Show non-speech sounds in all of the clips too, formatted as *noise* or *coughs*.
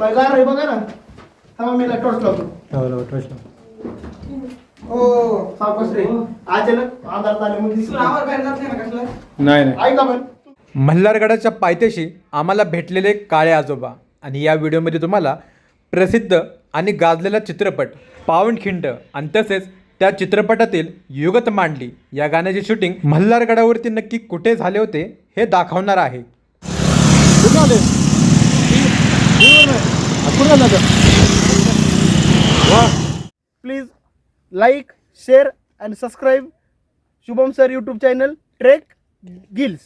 काय गार आहे बघा ना. थांबा मी टॉर्च लावतो हो सावकाश रे. अचानक अंधार आल्यामुळे दिसलं. नाही नाही ऐका पण मल्हारगडाच्या पायथ्याशी आम्हाला भेटलेले काळे आजोबा आणि या व्हिडिओमध्ये तुम्हाला प्रसिद्ध आणि गाजलेला चित्रपट पावनखिंड आणि तसेच त्या चित्रपटातील युगत मांडली या गाण्याचे शूटिंग मल्हारगडावरती नक्की कुठे झाले होते हे दाखवणार आहे. आले? वा. Please like share and subscribe Shubham sir YouTube channel trek gills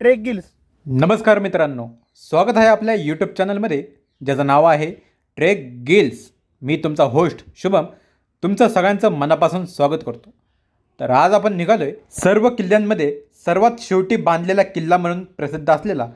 trek gills नमस्कार मित्रांनो. स्वागत आहे आपल्या यूट्यूब चॅनलमध्ये ज्याचं नाव आहे ट्रेक गिल्स मी तुमचा होस्ट शुभम. तुमचं सगळ्यांचं मनापासून स्वागत करतो. तर आज आपण निघालो आहे सर्व किल्ल्यांमध्ये सर्वात शेवटी बांधलेला किल्ला म्हणून प्रसिद्ध असलेला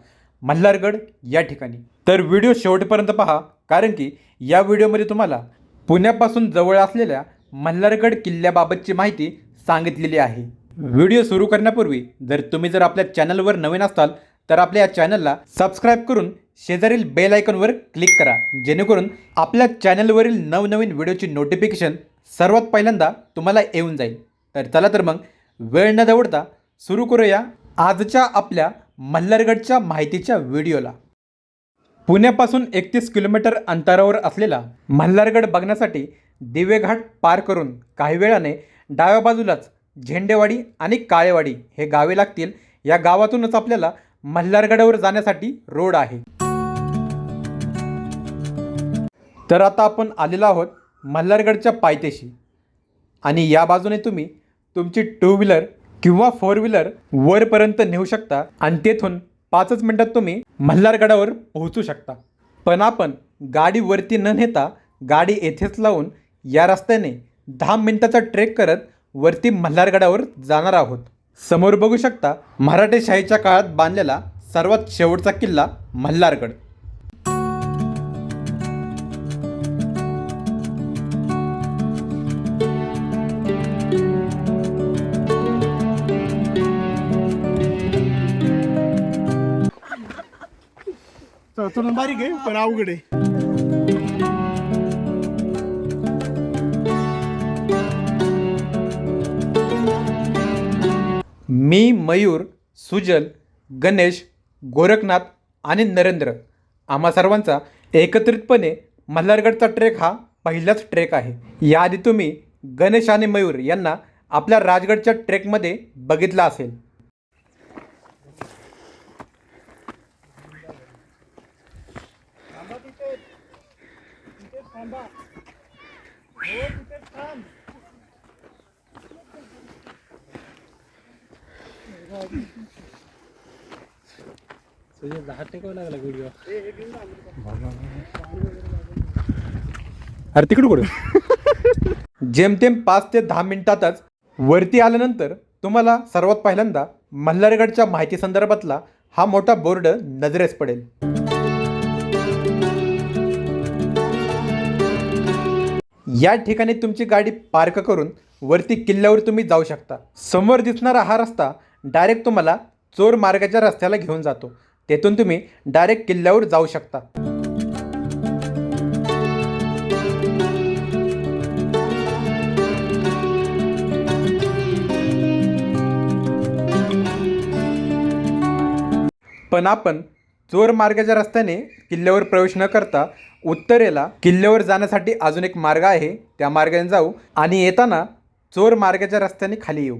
मल्हारगड या ठिकाणी. तर व्हिडिओ शेवटपर्यंत पहा कारण की या व्हिडिओमध्ये तुम्हाला पुण्यापासून जवळ असलेल्या मल्हारगड किल्ल्याबाबतची माहिती सांगितलेली आहे. व्हिडिओ सुरू करण्यापूर्वी जर तुम्ही जर आपल्या चॅनलवर नवीन असाल तर आपल्या या चॅनलला सबस्क्राईब करून शेजारील बेल आयकॉनवर क्लिक करा जेणेकरून आपल्या चॅनलवरील नवनवीन व्हिडिओची नोटिफिकेशन सर्वात पहिल्यांदा तुम्हाला येऊन जाईल. तर चला तर मग वेळ न दवडता सुरू करूया आजच्या आपल्या मल्हारगडच्या माहितीच्या व्हिडिओला. पुण्यापासून एकतीस किलोमीटर अंतरावर असलेला मल्हारगड बघण्यासाठी दिवेघाट पार करून काही वेळाने डाव्या बाजूलाच झेंडेवाडी आणि काळेवाडी हे गावे लागतील. या गावातूनच आपल्याला मल्हारगडावर जाण्यासाठी रोड आहे. तर आता आपण आलेलो आहोत मल्हारगडच्या पायथ्याशी. आणि या बाजूने तुम्ही तुमची टू व्हीलर किंवा फोर व्हीलर वरपर्यंत नेऊ शकता आणि तेथून पाचच मिनटात तुम्ही मल्हारगडावर पोहोचू शकता. पण आपण गाडी वरती न नेता गाडी येथेच लावून या रस्त्याने दहा मिनिटाचा ट्रेक करत वरती मल्हारगडावर जाणार आहोत. समोर बघू शकता मराठेशाहीच्या काळात बांधलेला सर्वात शेवटचा किल्ला मल्हारगड. चढून बारीक आहे पण अवघड आहे. मी मयूर सुजल गणेश गोरखनाथ आणि नरेंद्र आम्हा सर्वांचा एकत्रितपणे मल्हारगडचा ट्रेक हा पहिलाच ट्रेक आहे. याआधी तुम्ही गणेश आणि मयूर यांना आपल्या राजगडच्या ट्रेकमध्ये बघितला असेल. अरे तिकडे कुठे? जेमतेम पाच ते दहा मिनिटातच वरती आल्यानंतर तुम्हाला सर्वात पहिल्यांदा मल्हारगडच्या माहिती संदर्भातला हा मोठा बोर्ड नजरेस पडेल. या ठिकाणी तुमची गाडी पार्क करून वरती किल्ल्यावर तुम्ही जाऊ शकता. समोर दिसणारा हा रस्ता डायरेक्ट तुम्हाला चोर मार्गाच्या रस्त्याला घेऊन जातो. तेथून तुम्ही डायरेक्ट किल्ल्यावर जाऊ शकता. पण आपण चोर मार्गाच्या रस्त्याने किल्ल्यावर प्रवेश न करता उत्तरेला किल्ल्यावर जाण्यासाठी अजून एक मार्ग आहे. त्या मार्गाने जाऊ आणि येताना चोर मार्गाच्या रस्त्याने खाली येऊ.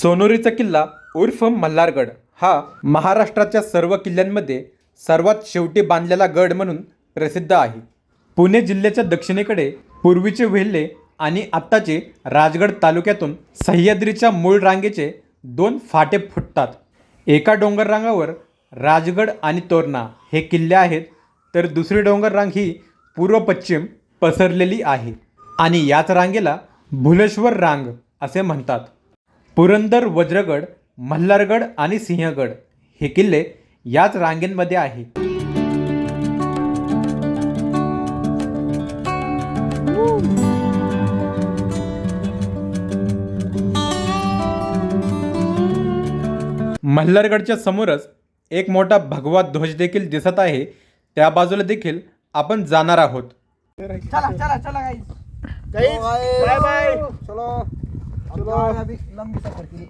सोनोरीचा किल्ला उर्फ मल्हारगड हा महाराष्ट्राच्या सर्व किल्ल्यांमध्ये सर्वात शेवटी बांधलेला गड म्हणून प्रसिद्ध आहे. पुणे जिल्ह्याच्या दक्षिणेकडे पूर्वीचे वेल्हे आणि आत्ताचे राजगड तालुक्यातून सह्याद्रीच्या मूळ रांगेचे दोन फाटे फुटतात. एका डोंगर रांगावर राजगड आणि तोरणा हे किल्ले आहेत तर दुसरी डोंगर रांग ही पूर्व पश्चिम पसरलेली आहे आणि याच रांगेला भुलेश्वर रांग असे म्हणतात. पुरंदर वज्रगड मल्हारगड आणि सिंहगड हे किल्ले याच रांगेंमध्ये आहे मल्हारगडच्या समोरच एक मोठा भगवा ध्वज देखील दिसत आहे. त्या बाजूला देखील आपण जाणार आहोत. चला चला चला बाय बाय चलो लंबी सफर के लिए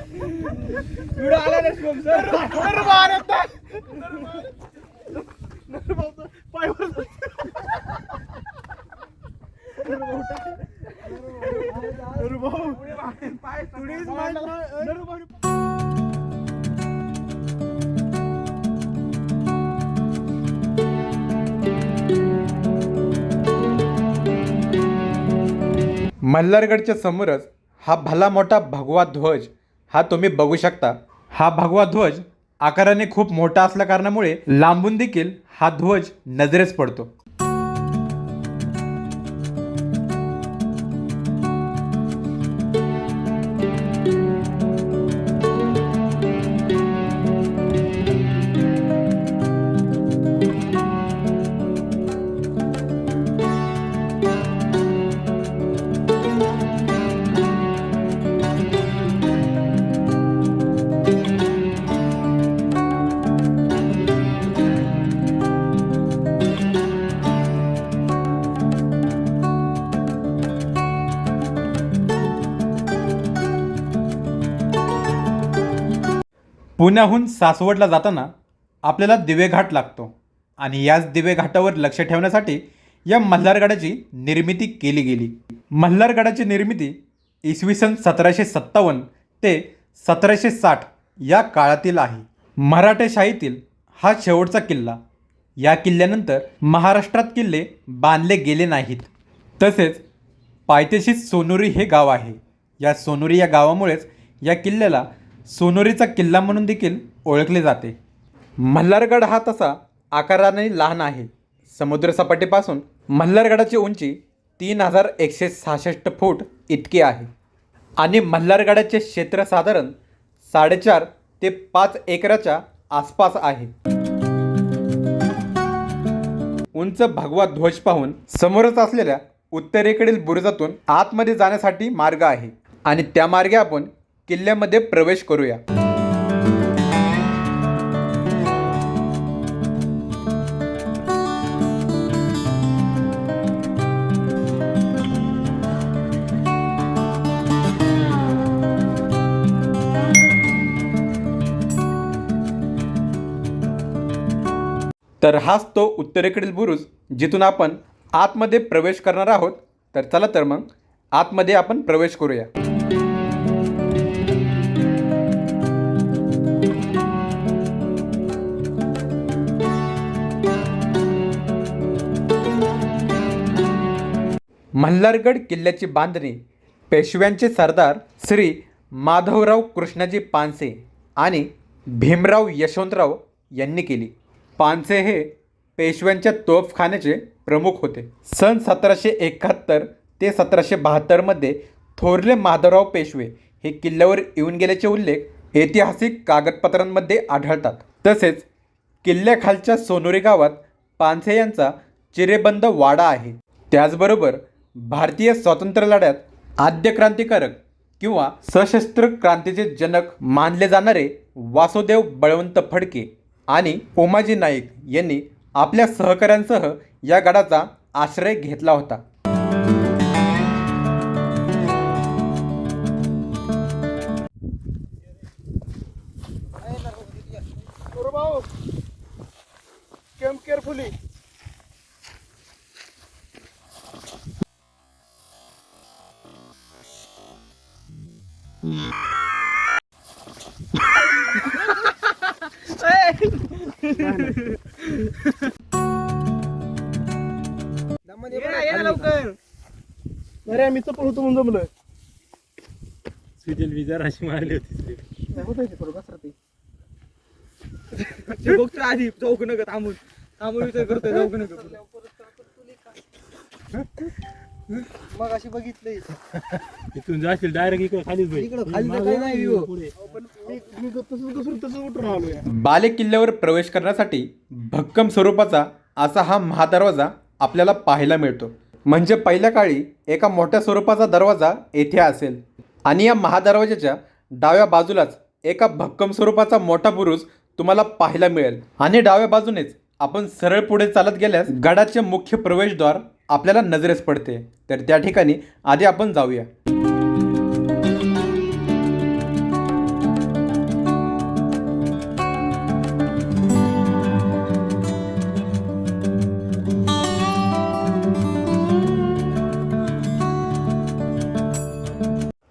व्हिडिओ आला नाही शुभम सर नरभार मल्हारगडच्या समोरच हा भला मोठा भगवा ध्वज हा तुम्ही बघू शकता. हा भगवा ध्वज आकाराने खूप मोठा असल्या कारणामुळे लांबून देखील हा ध्वज नजरेस पडतो. पुण्याहून सासवडला जाताना आपल्याला दिवेघाट लागतो. आणि याच दिवेघाटावर लक्ष ठेवण्यासाठी या मल्हारगडाची निर्मिती केली गेली. मल्हारगडाची निर्मिती इसवी सन सतराशे सत्तावन्न ते सतराशे साठ या काळातील आहे. मराठेशाहीतील हा शेवटचा किल्ला. या किल्ल्यानंतर महाराष्ट्रात किल्ले बांधले गेले नाहीत. तसेच पायथ्याशीच सोनुरी हे गाव आहे. या सोनुरी या गावामुळेच या किल्ल्याला सोनोरीचा किल्ला म्हणून देखील ओळखले जाते. मल्हारगड हा तसा आकाराने लहान आहे. समुद्रसपाटीपासून मल्हारगडाची उंची तीन हजार एकशे सहासष्ट फूट इतकी आहे. आणि मल्हारगडाचे क्षेत्र साधारण साडेचार ते पाच एकराच्या आसपास आहे. उंच भगवा ध्वज पाहून समोरच असलेल्या उत्तरेकडील बुरुजातून आतमध्ये जाण्यासाठी मार्ग आहे. आणि त्या मार्गे आपण किल्ल्यामध्ये प्रवेश करूया. तर हाच तो उत्तरेकडील बुरुज जिथून आपण आतमध्ये प्रवेश करणार आहोत. तर चला तर मग आतमध्ये आपण प्रवेश करूया. मल्हारगड किल्ल्याची बांधणी पेशव्यांचे सरदार श्री माधवराव कृष्णाजी पानसे आणि भीमराव यशवंतराव यांनी केली. पानसे हे पेशव्यांच्या तोफखान्याचे प्रमुख होते. सन सतराशे एकाहत्तर ते सतराशे बहात्तरमध्ये थोरले माधवराव पेशवे हे किल्ल्यावर येऊन गेल्याचे उल्लेख ऐतिहासिक कागदपत्रांमध्ये आढळतात. तसेच किल्ल्याखालच्या सोनोरी गावात पानसे यांचा चिरेबंद वाडा आहे. त्याचबरोबर भारतीय स्वातंत्र्य लढ्यात आद्य क्रांतिकारक किंवा सशस्त्र क्रांतीचे जनक मानले जाणारे वासुदेव बळवंत फडके आणि ओमाजी नाईक यांनी आपल्या सहकाऱ्यांसह या गडाचा आश्रय घेतला होता. केम केअरफुली लवकर अरे आम्ही चपल होतो म्हणून जमलं सुजल विजार अशी मारली होती ते थोडं कसं ते. ते बघतोय आधी चौक नका थांबून. थांबून विचार करतोय चौक नका. मग अशी बघितलंय. इथून जाशील डायरेक्ट इकडे खालीच बैठ. इकडं खाली बाले किल्ल्यावर प्रवेश करण्यासाठी भक्कम स्वरूपाचा असा हा महादरवाजा आपल्याला पाहायला मिळतो. म्हणजे पहिल्या काळी एका मोठ्या स्वरूपाचा दरवाजा येथे असेल. आणि या महादरवाजाच्या डाव्या बाजूलाच एका भक्कम स्वरूपाचा मोठा बुरुज तुम्हाला पाहायला मिळेल. आणि डाव्या बाजूनेच आपण सरळ पुढे चालत गेल्यास गडाचे मुख्य प्रवेशद्वार आपल्याला नजरेस पडते. तर त्या ठिकाणी आधी आपण जाऊया.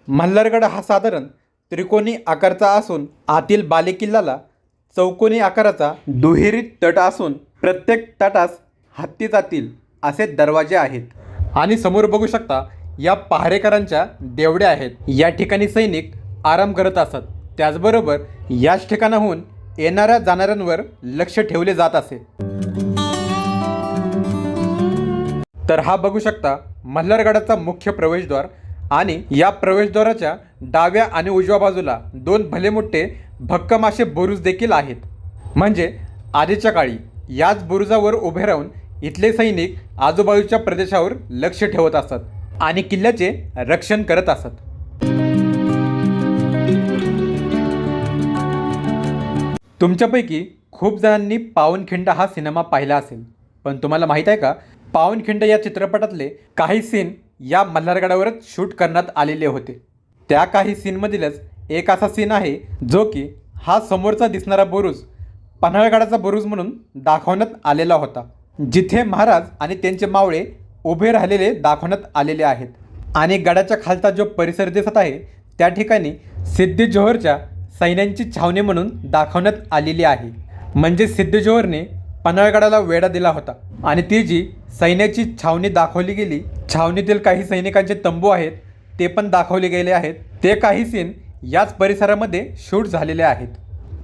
मल्हारगड हा साधारण त्रिकोणी आकारचा असून आतील बालेकिल्ल्याला चौकोनी आकाराचा दुहेरी तट असून प्रत्येक तटास हत्ती जातील. असे दरवाजे आहेत. आणि समोर बघू शकता या पहारेकरांच्या देवड्या आहेत. या ठिकाणी सैनिक आराम करत असत. त्याचबरोबर याच ठिकाणाहून येणाऱ्या जाणाऱ्यांवर लक्ष ठेवले जात असे. तर हा बघू शकता मल्हारगडाचा मुख्य प्रवेशद्वार आणि या प्रवेशद्वाराच्या डाव्या आणि उजव्या बाजूला दोन भले मोठे भक्कम असे बुरुज देखील आहेत. म्हणजे आधीच्या काळी याच बुरुजावर उभे राहून इथले सैनिक आजूबाजूच्या प्रदेशावर लक्ष ठेवत असत आणि किल्ल्याचे रक्षण करत असत तुमच्यापैकी खूप जणांनी पावनखिंड हा सिनेमा पाहिला असेल. पण तुम्हाला माहीत आहे का? पावनखिंड या चित्रपटातले काही सीन या मल्हारगडावरच शूट करण्यात आलेले होते. त्या काही सीनमधीलच एक असा सीन आहे जो की हा समोरचा दिसणारा बुरुज पन्हाळगडाचा बुरुज म्हणून दाखवण्यात आलेला होता. जिथे महाराज आणि त्यांचे मावळे उभे राहिलेले दाखवण्यात आलेले आहेत. आणि गडाच्या खालचा जो परिसर दिसत आहे त्या ठिकाणी सिद्धी जोहरच्या सैन्यांची छावणी म्हणून दाखवण्यात आलेली आहे. म्हणजे सिद्धी जोहरने पन्हाळगडाला वेढा दिला होता. आणि ती जी सैन्याची छावणी दाखवली गेली छावणीतील काही सैनिकांचे तंबू आहेत ते पण दाखवले गेले आहेत. ते काही सीन याच परिसरामध्ये शूट झालेले आहेत.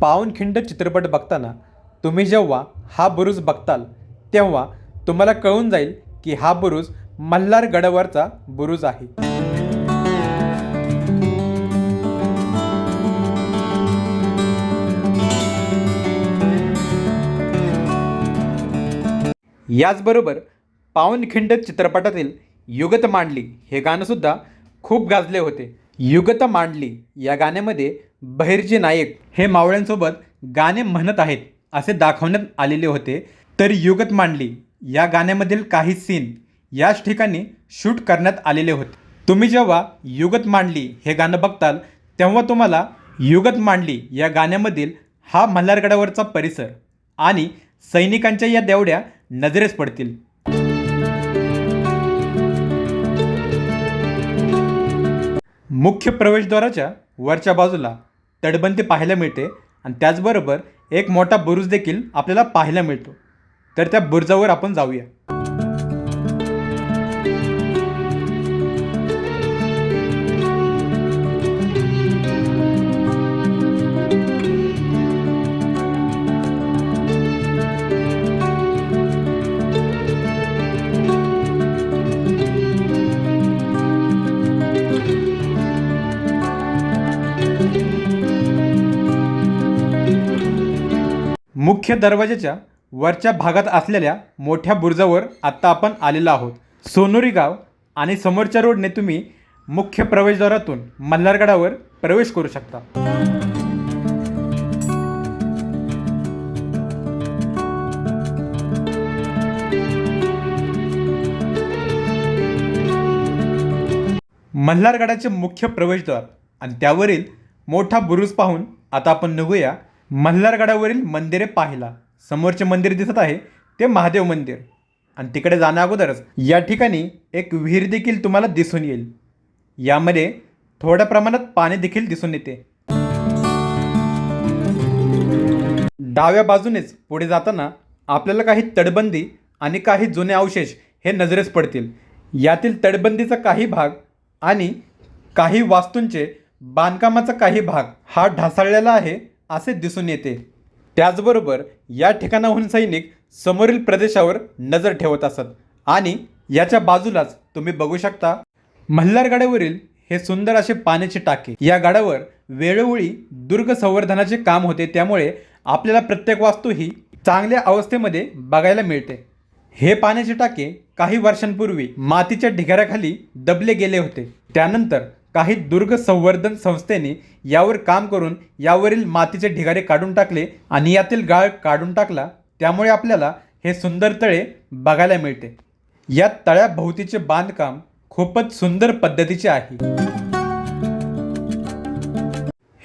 पावनखिंड चित्रपट बघताना तुम्ही जेव्हा हा बुरुज बघताल तेव्हा तुम्हाला कळून जाईल की हा बुरुज मल्हार गडावरचा बुरुज आहे. याचबरोबर पावनखिंड चित्रपटातील युगत मांडली हे गाणंसुद्धा खूप गाजले होते. युगत मांडली या गाण्यामध्ये बहिर्जी नायक हे मावळ्यांसोबत गाणे म्हणत आहेत असे दाखवण्यात आलेले होते. तर युगत मांडली. या गाण्यामधील काही सीन याच ठिकाणी शूट करण्यात आलेले होते. तुम्ही जेव्हा युगत मांडली हे गाणं बघताल तेव्हा तुम्हाला युगत मांडली या गाण्यामधील हा मल्हारगडावरचा परिसर आणि सैनिकांच्या या देवड्या नजरेस पडतील. मुख्य प्रवेशद्वाराच्या वरच्या बाजूला तटबंदी पाहायला मिळते आणि त्याचबरोबर एक मोठा बुरुज देखील आपल्याला पाहायला मिळतो. तर त्या बुर्जावर आपण जाऊया. मुख्य दरवाजाच्या वरच्या भागात असलेल्या मोठ्या बुरुजावर आत्ता आपण आलेलो आहोत. सोनोरी गाव आणि समोरच्या रोडने तुम्ही मुख्य प्रवेशद्वारातून मल्हारगडावर प्रवेश करू शकता. मल्हारगडाचे मुख्य प्रवेशद्वार आणि त्यावरील मोठा बुरुज पाहून आता आपण निघूया. मल्हारगडावरील मंदिरे पाहिला. समोरचे मंदिर दिसत आहे ते महादेव मंदिर. आणि तिकडे जाण्या अगोदरच या ठिकाणी एक विहीर देखील तुम्हाला दिसून येईल. यामध्ये थोड्या प्रमाणात पाणी देखील दिसून येते. डाव्या बाजूनेच पुढे जाताना आपल्याला काही तटबंदी आणि काही जुने अवशेष हे नजरेस पडतील. यातील तटबंदीचा काही भाग आणि काही वास्तूंचे बांधकामाचा काही भाग हा ढासळलेला आहे असे दिसून येते. त्याचबरोबर या ठिकाणाहून सैनिक समोरील प्रदेशावर नजर ठेवत असत. आणि याच्या बाजूलाच तुम्ही बघू शकता मल्हार गडावरील हे सुंदर असे पाण्याचे टाके. या गडावर वेळोवेळी दुर्ग संवर्धनाचे काम होते. त्यामुळे आपल्याला प्रत्येक वास्तू ही चांगल्या अवस्थेमध्ये बघायला मिळते. हे पाण्याचे टाके काही वर्षांपूर्वी मातीच्या ढिगाऱ्याखाली दबले गेले होते. त्यानंतर काही दुर्ग संवर्धन संस्थेने यावर काम करून यावरील मातीचे ढिगारे काढून टाकले आणि यातील गाळ काढून टाकला त्यामुळे आपल्याला हे सुंदर तळे बघायला मिळते. या तळ्याभोवतीचे बांधकाम खूपच सुंदर पद्धतीचे आहे.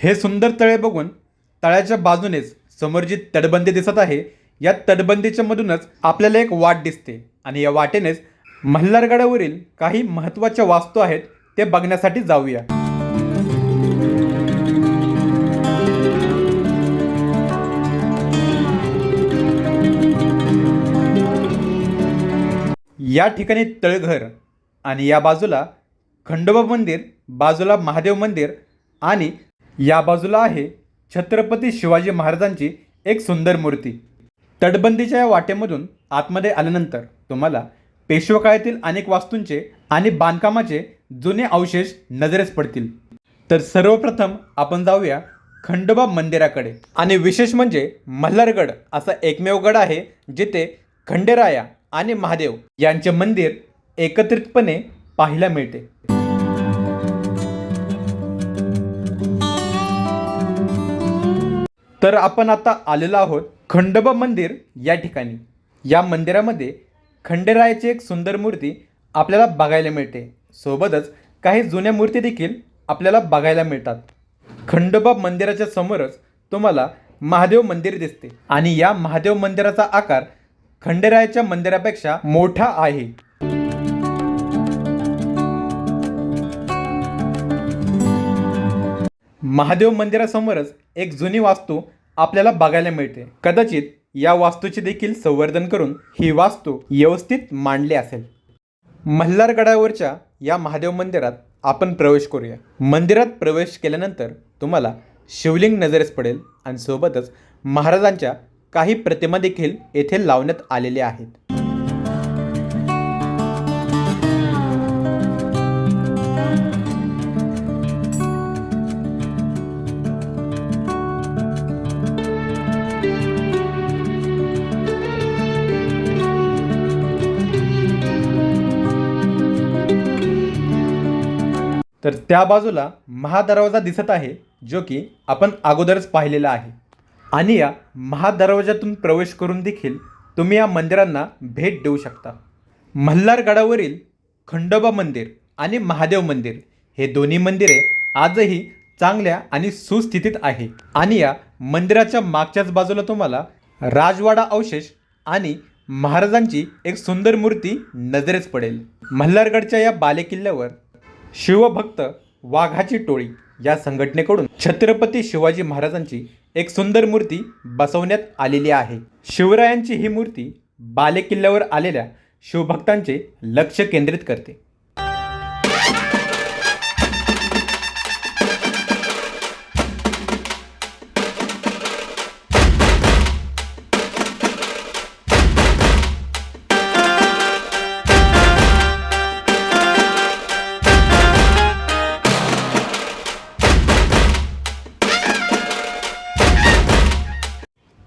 हे सुंदर तळे बघून तळ्याच्या बाजूनेच समोर जी तटबंदी दिसत आहे या तटबंदीच्या मधूनच आपल्याला एक वाट दिसते आणि या वाटेनेच मल्हारगडावरील काही महत्त्वाच्या वास्तू आहेत ते बघण्यासाठी जाऊया. या ठिकाणी तळघर आणि या बाजूला खंडोबा मंदिर बाजूला महादेव मंदिर आणि या बाजूला आहे छत्रपती शिवाजी महाराजांची एक सुंदर मूर्ती. तटबंदीच्या या वाटेमधून आतमध्ये आल्यानंतर तुम्हाला पेशवकाळातील अनेक वास्तूंचे आणि बांधकामाचे जुने अवशेष नजरेस पडतील. तर सर्वप्रथम आपण जाऊया खंडोबा मंदिराकडे. आणि विशेष म्हणजे मल्हारगड असा एकमेव गड आहे जिथे खंडेराया आणि महादेव यांचे मंदिर एकत्रितपणे पाहायला मिळते. तर आपण आता आलेलो आहोत खंडोबा मंदिर या ठिकाणी. या मंदिरामध्ये खंडेरायाची एक सुंदर मूर्ती आपल्याला बघायला मिळते. सोबतच काही जुन्या मूर्ती देखील आपल्याला बघायला मिळतात. खंडोबा मंदिराच्या समोरच तुम्हाला महादेव मंदिर दिसते. आणि या महादेव मंदिराचा आकार खंडेरायाच्या मंदिरापेक्षा मोठा आहे. महादेव मंदिरासमोरच एक जुनी वास्तू आपल्याला बघायला मिळते. कदाचित या वास्तूचे देखील संवर्धन करून ही वास्तू व्यवस्थित मांडली असेल. मल्हारगडावरच्या या महादेव मंदिरात आपण प्रवेश करूया. मंदिरात प्रवेश केल्यानंतर तुम्हाला शिवलिंग नजरेस पडेल आणि सोबतच महाराजांच्या काही प्रतिमा देखील येथे लावण्यात आलेल्या आहेत. तर त्या बाजूला महादरवाजा दिसत आहे जो की आपण अगोदरच पाहिलेला आहे. आणि या महादरवाजातून प्रवेश करून देखील तुम्ही या मंदिरांना भेट देऊ शकता. मल्हारगडावरील खंडोबा मंदिर आणि महादेव मंदिर हे दोन्ही मंदिरे आजही चांगल्या आणि सुस्थितीत आहे. आणि या मंदिराच्या मागच्याच बाजूला तुम्हाला राजवाडा अवशेष आणि महाराजांची एक सुंदर मूर्ती नजरेस पडेल. मल्हारगडच्या या बालेकिल्ल्यावर शिवभक्त वाघाची टोळी या संघटनेकडून छत्रपती शिवाजी महाराजांची एक सुंदर मूर्ती बसवण्यात आलेली आहे. शिवरायांची ही मूर्ती बालेकिल्ल्यावर आलेल्या शिवभक्तांचे लक्ष केंद्रित करते.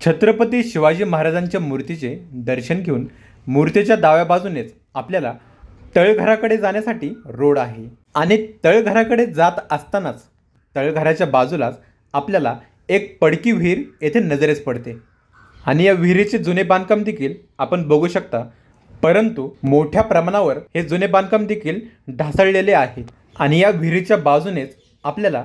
छत्रपती शिवाजी महाराजांच्या मूर्तीचे दर्शन घेऊन मूर्तीच्या डाव्या बाजूनेच आपल्याला तळघराकडे जाण्यासाठी रोड आहे. आणि तळघराकडे जात असतानाच तळघराच्या बाजूलाच आपल्याला एक पडकी विहीर येथे नजरेस पडते. आणि या विहिरीचे जुने बांधकाम देखील आपण बघू शकता. परंतु मोठ्या प्रमाणावर हे जुने बांधकाम देखील ढासळलेले आहे. आणि या विहिरीच्या बाजूनेच आपल्याला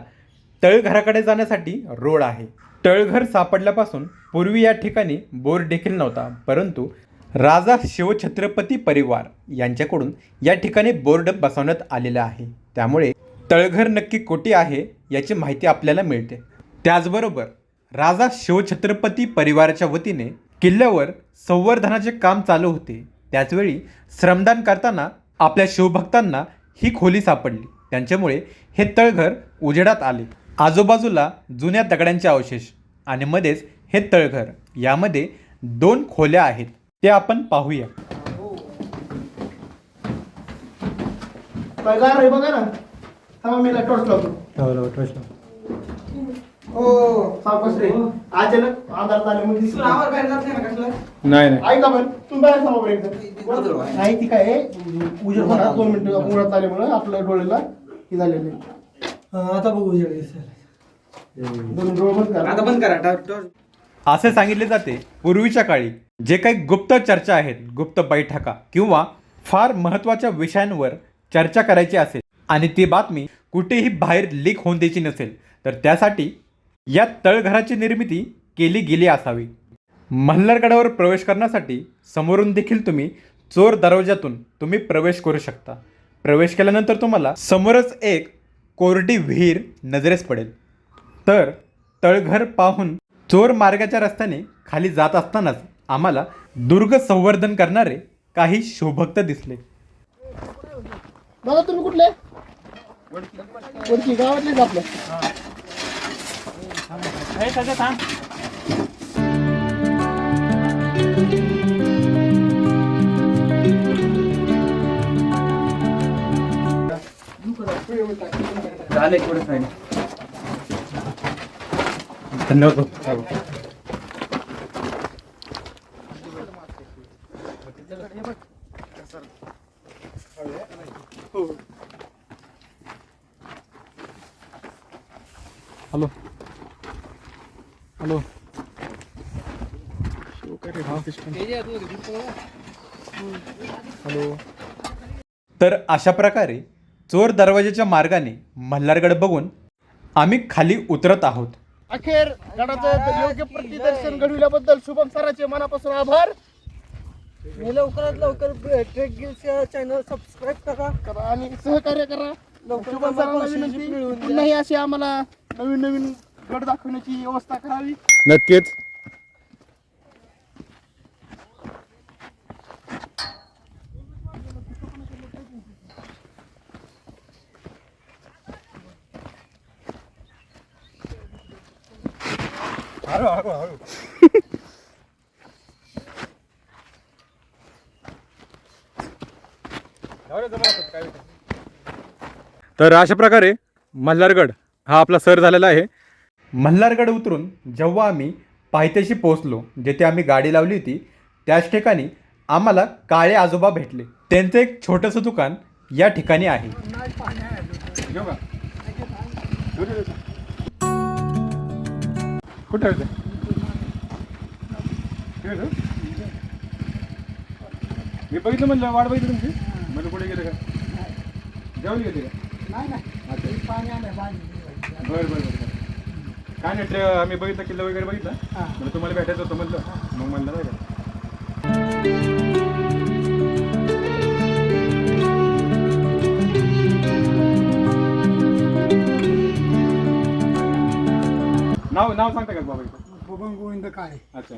तळघराकडे जाण्यासाठी रोड आहे. तळघर सापडल्यापासून पूर्वी या ठिकाणी बोर देखील नव्हता परंतु राजा शिवछत्रपती परिवार यांच्याकडून या ठिकाणी बोर्ड बसवण्यात आलेला आहे. त्यामुळे तळघर नक्की कोठे आहे याची माहिती आपल्याला मिळते. त्याचबरोबर राजा शिवछत्रपती परिवाराच्या वतीने किल्ल्यावर संवर्धनाचे काम चालू होते. त्याचवेळी श्रमदान करताना आपल्या शिवभक्तांना ही खोली सापडली. त्यांच्यामुळे हे तळघर उजेडात आले. आजूबाजूला जुन्या दगडांचे अवशेष आणि मध्येच हे तळघर यामध्ये दोन खोल्या आहेत ते आपण पाहूया. पगार आहे बघा ना. थांबा मी टॉर्च लावतो हो सावकाश रे. अचानक आधार आले तुला आवाज बाहेर जात नाही ना कसला? नाही नाही. ऐका पण तुम्ही बाहेर थांबा बरं एकदा. नाही ती काय आहे, उजेड भरा दोन मिनिटं मुळात आल्यामुळे आपल्या डोळ्याला हे झालेलं आहे. आता बघू उजेड दोन डोळे बंद करा. आता बंद करा. टॉर्च असे सांगितले जाते पूर्वीच्या काळी जे काही गुप्त चर्चा आहेत गुप्त बैठका किंवा फार महत्त्वाच्या विषयांवर चर्चा करायची असेल आणि ती बातमी कुठेही बाहेर लीक होऊन द्यायची नसेल तर त्यासाठी या तळघराची निर्मिती केली गेली असावी. मल्हारगडावर प्रवेश करण्यासाठी समोरून देखील तुम्ही चोर दरवाजातून तुम्ही प्रवेश करू शकता. प्रवेश केल्यानंतर तुम्हाला समोरच एक कोरडी विहीर नजरेस पडेल. तर तळघर पाहून चोर मार्गाच्या रस्त्याने खाली जात असतानाच आम्हाला दुर्ग संवर्धन करणारे काही शोभक्त दिसले. दादा तुम्ही कुठले? वरची गावातलेच आपलं? धन्यवाद. हॅलो. हॅलो. हॅलो. तर अशा प्रकारे चोर दरवाजाच्या मार्गाने मल्हारगड बघून आम्ही खाली उतरत आहोत. अखेर गडाचं योग्य प्रतिदर्शन घडविल्याबद्दल शुभम सरांचे मनापासून आभार. मी लवकरात लवकर ट्रेक गिल्सच्या चॅनल सबस्क्राईब करा. करा आणि सहकार्य करा. शुभम सरांना विनंती. पुन्हाही अशी आम्हाला नवीन नवीन गड दाखवण्याची व्यवस्था करावी. नक्कीच. तर अशा प्रकारे मल्हारगड हा आपला सर झालेला आहे. मल्हारगड उतरून जेव्हा आम्ही पायथ्याशी पोहोचलो जिथे आम्ही गाडी लावली होती त्याच ठिकाणी आम्हाला काळे आजोबा भेटले. त्यांचं एक छोटंसं दुकान या ठिकाणी आहे. कुठे आहे ते? हे का? मी बघितलं म्हणलं वाट बघितली तुमची? म्हणलं कुठे गेले का? जेवण गेले का? बरं बरं बरं बरं. काय नाही आम्ही बघितलं किल्ला वगैरे बघितला. तुम्हाला भेटायचं होतं म्हणलं. मग म्हणलं नाही का नाव नाव सांगता का बाबा इथं? बबन गोविंद काय अच्छा.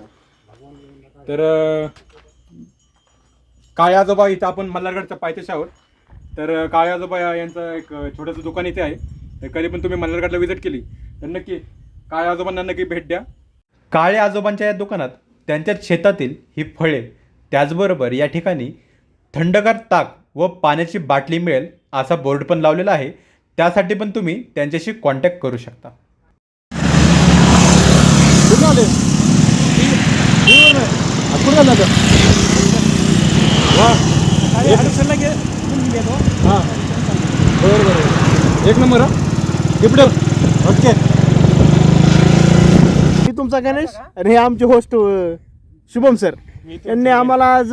तर अं, काळे आजोबा इथं आपण मल्हारगडच्या पायथ्याशी आहोत. तर अं, काळे आजोबा या- यांचं एक अं, छोटंसं दुकान इथे आहे. तर कधी पण तुम्ही मल्हारगडला विजिट केली तर नक्की काळे आजोबांना नक्की भेट द्या. काळे आजोबांच्या या दुकानात त्यांच्या शेतातील ही फळे त्याचबरोबर या ठिकाणी थंडगार ताक व पाण्याची बाटली मिळेल असा बोर्ड पण लावलेला आहे. त्यासाठी पण तुम्ही त्यांच्याशी कॉन्टॅक्ट करू शकता. कुठं हां. बरं बरं. एक नंबर हा. Gifter okay. मी तुमचा गणेश आणि हे आमचे होस्ट शुभम सर. यांनी आम्हाला आज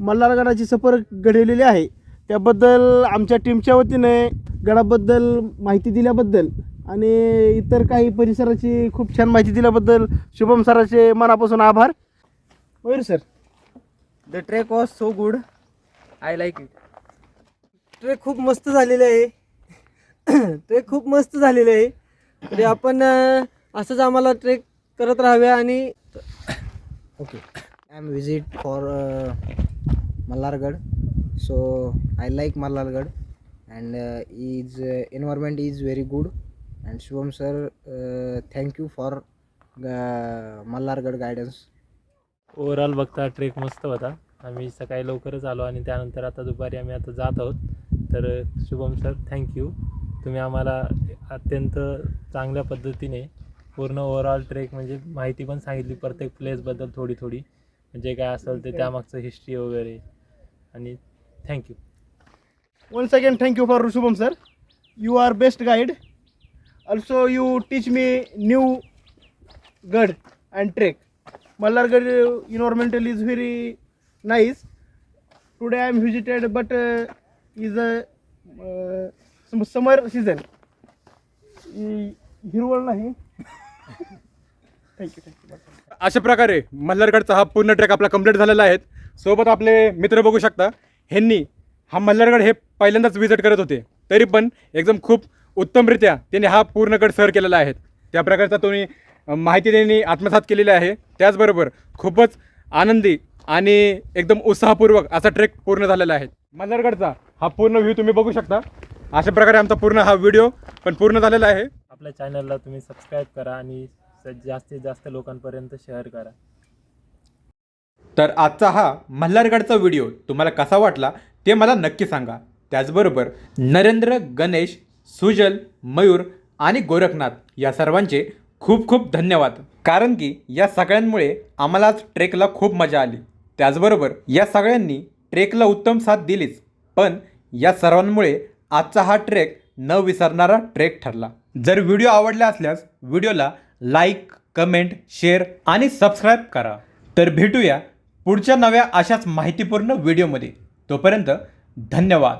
मल्हारगडाची सफर घडवलेली आहे. त्याबद्दल आमच्या टीमच्या वतीने गडाबद्दल माहिती दिल्याबद्दल आणि इतर काही परिसराची खूप छान माहिती दिल्याबद्दल शुभम सराचे मनापासून आभार. Mayur sir. The trek was so good I like it trek खूप मस्त झालेले आहे. *coughs* ट्रेक खूप मस्त झालेले आहे. तरी आपण असंच आम्हाला ट्रेक करत राहाव्या आणि okay I am visit for Malhargad. So I like Malhargad. And is environment is very good and Shubham sir thank you for Malhargad guidance overall बघता ट्रेक मस्त होता. आम्ही सकाळी लवकरच आलो आणि त्यानंतर आता दुपारी आम्ही आता जात आहोत. तर शुभम सर थँक्यू तुम्ही आम्हाला अत्यंत चांगल्या पद्धतीने पूर्ण ओव्हरऑल ट्रेक म्हणजे माहिती पण सांगितली. प्रत्येक प्लेसबद्दल थोडी थोडी म्हणजे काय असेल ते त्यामागचं हिस्ट्री वगैरे. आणि thank you once again thank you for shubham sir. You are best also you teach me new गड and trek Malhargad environmental is very nice today I am visited but is a summer season हिरवळ नाही thank you अशा प्रकारे मल्हारगडचा हा पूर्ण trek आपला complete झालेला आहे. सोबत आपले मित्र बघू शकता. ह्यांनी हा मल्हारगड हे पहिल्यांदाच व्हिजिट करत होते. तरी पण एकदम खूप उत्तमरित्या त्यांनी हा पूर्ण गड सर केलेला आहे. त्या प्रकारचा तुम्ही माहिती त्यांनी आत्मसात केलेली आहे. त्याचबरोबर खूपच आनंदी आणि एकदम उत्साहपूर्वक असा ट्रेक पूर्ण झालेला आहे. मल्हारगडचा हा पूर्ण व्ह्यू तुम्ही बघू शकता. अशा प्रकारे आमचा पूर्ण हा व्हिडिओ पण पूर्ण झालेला आहे. आपल्या चॅनलला तुम्ही सबस्क्राईब करा आणि स- जास्तीत जास्त लोकांपर्यंत शेअर करा. तर आजचा हा मल्हारगडचा व्हिडिओ तुम्हाला कसा वाटला ते मला नक्की सांगा. त्याचबरोबर नरेंद्र गणेश सुजल मयूर आणि गोरखनाथ या सर्वांचे खूप खूप धन्यवाद. कारण की या सगळ्यांमुळे आम्हाला आज ट्रेकला खूप मजा आली. त्याचबरोबर या सगळ्यांनी ट्रेकला उत्तम साथ दिलीच. पण या सर्वांमुळे आजचा हा ट्रेक न विसरणारा ट्रेक ठरला. जर व्हिडिओ आवडला असल्यास व्हिडिओला like comment share and subscribe करा. तर भेटूया पुढच्या नव्या अशाच माहितीपूर्ण व्हिडिओमध्ये. तोपर्यंत धन्यवाद.